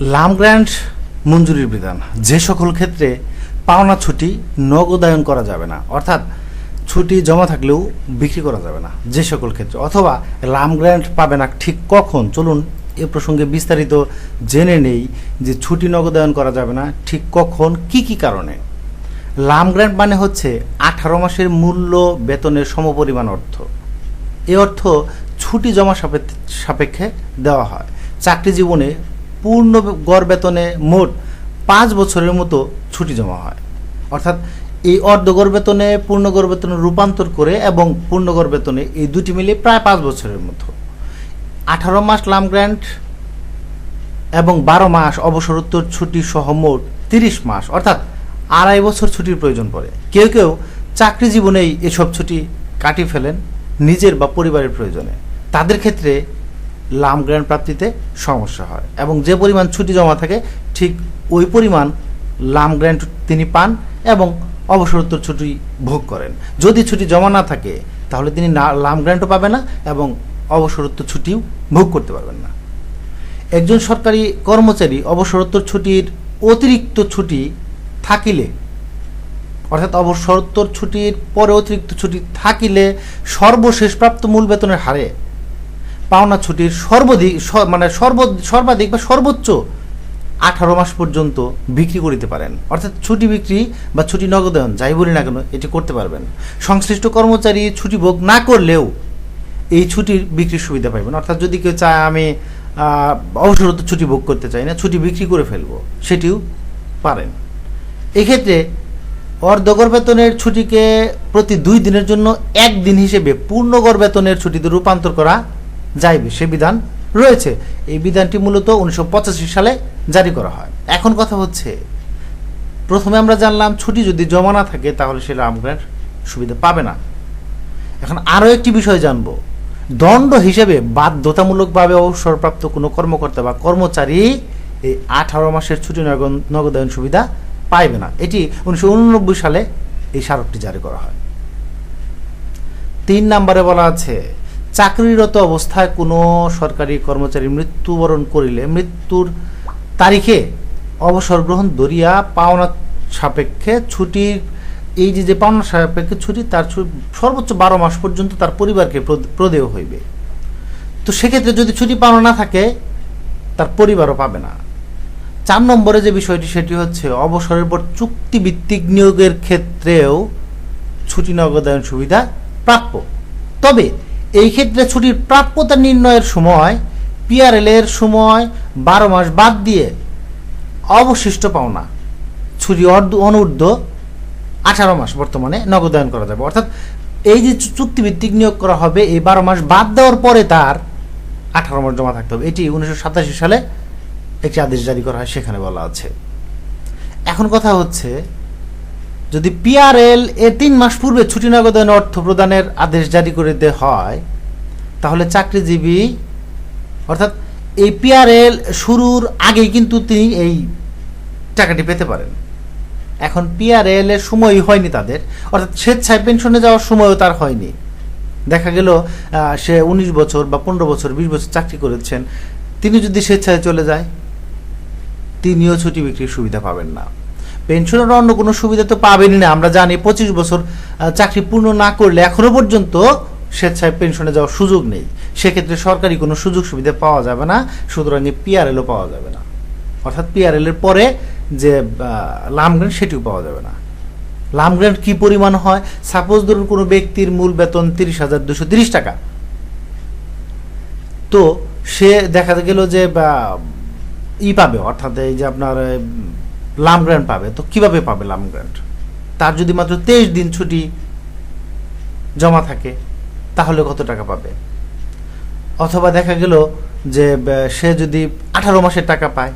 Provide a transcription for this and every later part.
লাম গ্র্যান্ট মঞ্জুরির বিধান। যে সকল ক্ষেত্রে পাওনা ছুটি নগদায়ন করা যাবে না, অর্থাৎ ছুটি জমা থাকলেও বিক্রি করা যাবে না, যে সকল ক্ষেত্রে। অথবা লাম গ্র্যান্ট পাবে না ঠিক কখন? চলুন এ প্রসঙ্গে বিস্তারিত জেনে নেই যে ছুটি নগদায়ন করা যাবে না ঠিক কখন, কি কি কারণে। লাম গ্র্যান্ট মানে হচ্ছে আঠারো মাসের মূল্য বেতনের সমপরিমাণ অর্থ। এ অর্থ ছুটি জমা সাপেক্ষে সাপেক্ষে দেওয়া হয়। চাকরি জীবনে পূর্ণ গড় বেতনে মোট পাঁচ বছরের মতো ছুটি জমা হয়। অর্থাৎ এই অর্ধগড় বেতনে পূর্ণগড় বেতনে রূপান্তর করে এবং পূর্ণগড় বেতনে এই দুটি মিলে প্রায় পাঁচ বছরের মতো। আঠারো মাস লাম গ্র্যান্ট এবং বারো মাস অবসরোত্তর ছুটি সহ মোট তিরিশ মাস। অর্থাৎ আড়াই বছর ছুটির প্রয়োজন পড়ে। কেউ কেউ চাকরি জীবনেই এসব ছুটি কাটিয়ে ফেলেন নিজের বা পরিবারের প্রয়োজনে। তাদের ক্ষেত্রে লাম গ্র্যান্ট প্রাপ্তিতে সমস্যা হয়। এবং যে পরিমাণ ছুটি জমা থাকে, ঠিক ওই পরিমাণ লাম গ্র্যান্ট তিনি পান এবং অবসরোত্তর ছুটি ভোগ করেন। যদি ছুটি জমা না থাকে, তাহলে তিনি না লাম গ্র্যান্টও পাবেন না এবং অবসরোত্তর ছুটিও ভোগ করতে পারবেন না। একজন সরকারি কর্মচারী অবসরোত্তর ছুটির অতিরিক্ত ছুটি থাকিলে, অর্থাৎ অবসরোত্তর ছুটির পরে অতিরিক্ত ছুটি থাকিলে সর্বশেষ প্রাপ্ত মূল বেতনের হারে পাওনা ছুটির সর্বাধিক মানে সর্ব সর্বাধিক বা সর্বোচ্চ আঠারো মাস পর্যন্ত বিক্রি করিতে পারেন। অর্থাৎ ছুটি বিক্রি বা ছুটি নগদায়ন, যাই বলি না কেন, এটি করতে পারবেন। সংশ্লিষ্ট কর্মচারী ছুটি ভোগ না করলেও এই ছুটির বিক্রির সুবিধা পাইবেন। অর্থাৎ যদি কেউ চায়, আমি অবসরত ছুটি ভোগ করতে চাই না, ছুটি বিক্রি করে ফেলব সেটিও পারেন। এক্ষেত্রে অর্ধগড় বেতনের ছুটিকে প্রতি দুই দিনের জন্য একদিন হিসেবে পূর্ণগড় বেতনের ছুটিতে রূপান্তর করা যাইবে, সে বিধান রয়েছে। এই বিধানটি মূলত উনিশশো পঁচাশি সালে জারি করা হয়। এখন কথা হচ্ছে, প্রথমে আমরা জানলাম ছুটি যদি জমা না থাকে, তাহলে সে রামগ্রান্ট সুবিধা পাবে না। এখন আরও একটি বিষয় জানব। দণ্ড হিসেবে বাধ্যতামূলকভাবে অবসরপ্রাপ্ত কোনো কর্মকর্তা বা কর্মচারী এই আঠারো মাসের ছুটি নগদ- নগদায়ন সুবিধা পাইবে না। এটি উনিশশো উননব্বই সালে এই স্মারকটি জারি করা হয়। তিন নম্বরে বলা আছে চাকরিরত অবস্থায় কোনো সরকারি কর্মচারী মৃত্যুবরণ করিলে মৃত্যুর তারিখে অবসর গ্রহণ দরিয়া পাওনা সাপেক্ষে ছুটির এই যে যে পাওনা সাপেক্ষে ছুটি, তার সর্বোচ্চ বারো মাস পর্যন্ত তার পরিবারকে প্রদ- প্রদেয় হইবে। তো সেক্ষেত্রে যদি ছুটি পাওনা না থাকে, তার পরিবারও পাবে না। চার নম্বরে যে বিষয়টি, সেটি হচ্ছে অবসরের পর চুক্তিভিত্তিক নিয়োগের ক্ষেত্রেও ছুটি নগদায়ন সুবিধা প্রাপ্য। তবে এই ক্ষেত্রে ছুটির প্রাপ্যতা নির্ণয়ের সময় পিআরএল এর সময় বারো মাস বাদ দিয়ে অবশিষ্ট পাওনা। ছুটি অর্ধ অনূর্ধ্ব আঠারো মাস বর্তমানে নগদায়ন করা যাবে। অর্থাৎ এই যে চুক্তিভিত্তিক নিয়োগ করা হবে, এই বারো মাস বাদ দেওয়ার পরে তার আঠারো মাস জমা থাকতে হবে। এটি উনিশশো সাতাশি সালে একটি আদেশ জারি করা হয়, সেখানে বলা আছে। এখন কথা হচ্ছে যদি পিআরএল এ তিন মাস পূর্বে ছুটি নগদায়ন অর্থ প্রদানের আদেশ জারি করে দিতে হয়, তাহলে চাকরিজীবী, অর্থাৎ এই পিআরএল শুরুর আগেই কিন্তু তিনি এই টাকাটি পেতে পারেন। এখন পিআরএল এর সময়ই হয়নি তাদের, অর্থাৎ স্বেচ্ছায় পেনশনে যাওয়ার সময়ও তার হয়নি। দেখা গেল সে উনিশ বছর বা পনেরো বছর, বিশ বছর চাকরি করেছেন, তিনি যদি স্বেচ্ছায় চলে যায়, তিনিও ছুটি বিক্রির সুবিধা পাবেন না। পেনশনের অন্য কোনো সুবিধা তো পাবেনই না। আমরা জানি পঁচিশ বছর চাকরি পূর্ণ না করলে এখনও পর্যন্ত স্বেচ্ছায় পেনশনে যাওয়ার সুযোগ নেই। সেক্ষেত্রে সরকারি কোনো সুযোগ সুবিধা পাওয়া যাবে না, সুতরাং পিআরএলও পাওয়া যাবে না। অর্থাৎ পিআরএল এর পরে যে লাম গ্র্যান্ট সেটিও পাওয়া যাবে না। লাম গ্র্যান্ট কি পরিমাণ হয়? সাপোজ ধরুন কোনো ব্যক্তির মূল বেতন তিরিশ হাজার দুশো তিরিশ টাকা। তো সে দেখা গেল যে ই পাবে, অর্থাৎ এই যে আপনার লাম গ্র্যান্ট পাবে। তো কীভাবে পাবে লাম গ্র্যান্ট তার যদি মাত্র তেইশ দিন ছুটি জমা থাকে, তাহলে কত টাকা পাবে? অথবা দেখা গেল যে সে যদি আঠারো মাসের টাকা পায়,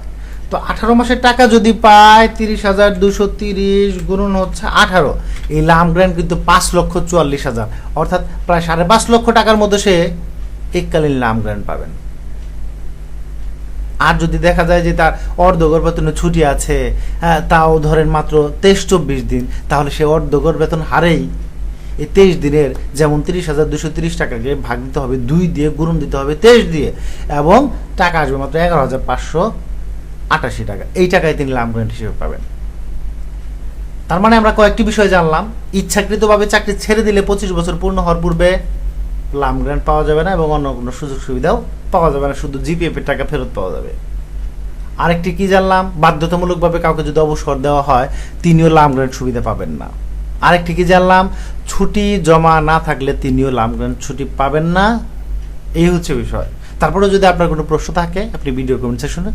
তো আঠারো মাসের টাকা যদি পায়, তিরিশ হাজার দুশো তিরিশ গুণন হচ্ছে আঠারো। এই লাম গ্র্যান্ট কিন্তু পাঁচ লক্ষ চুয়াল্লিশ হাজার। অর্থাৎ প্রায় সাড়ে পাঁচ লক্ষ টাকার মধ্যে সে এককালীন লাম গ্র্যান্ট পাবেন। আর যদি দেখা যায় যে তার অর্ধগড় বেতনে ছুটি আছে হ্যাঁ, তাও ধরেন মাত্র তেইশ চব্বিশ দিন তাহলে সে অর্ধগড় বেতন হারেই এই তেইশ দিনের যেমন তিরিশ হাজার দুশো তিরিশ টাকাকে ভাগ দিতে হবে দুই দিয়ে গুণন দিতে হবে তেইশ দিয়ে এবং টাকা আসবে মাত্র এগারো হাজার পাঁচশো আটাশি টাকা। এই টাকায় তিনি লাম গ্র্যান্ট হিসেবে পাবেন। তার মানে আমরা কয়েকটি বিষয় জানলাম। ইচ্ছাকৃতভাবে চাকরি ছেড়ে দিলে পঁচিশ বছর পূর্ণ হওয়ার পূর্বে লাম গ্র্যান্ট পাওয়া যাবে না এবং অন্য কোনো সুযোগ সুবিধাও পাওয়া যাবে না, শুধু জিপিএফ এর টাকা ফেরত পাওয়া যাবে। আরেকটি কি জানলাম? বাধ্যতামূলকভাবে কাউকে যদি অবসর দেওয়া হয়, তিনিও লাম গ্র্যান্ট সুবিধা পাবেন না। আরেকটি কি জানলাম? ছুটি জমা না থাকলে তিনিও লাম গ্র্যান্ট ছুটি পাবেন না। এই হচ্ছে বিষয়। তারপরে যদি আপনার কোনো প্রশ্ন থাকে, আপনি ভিডিও কমেন্ট সেকশনে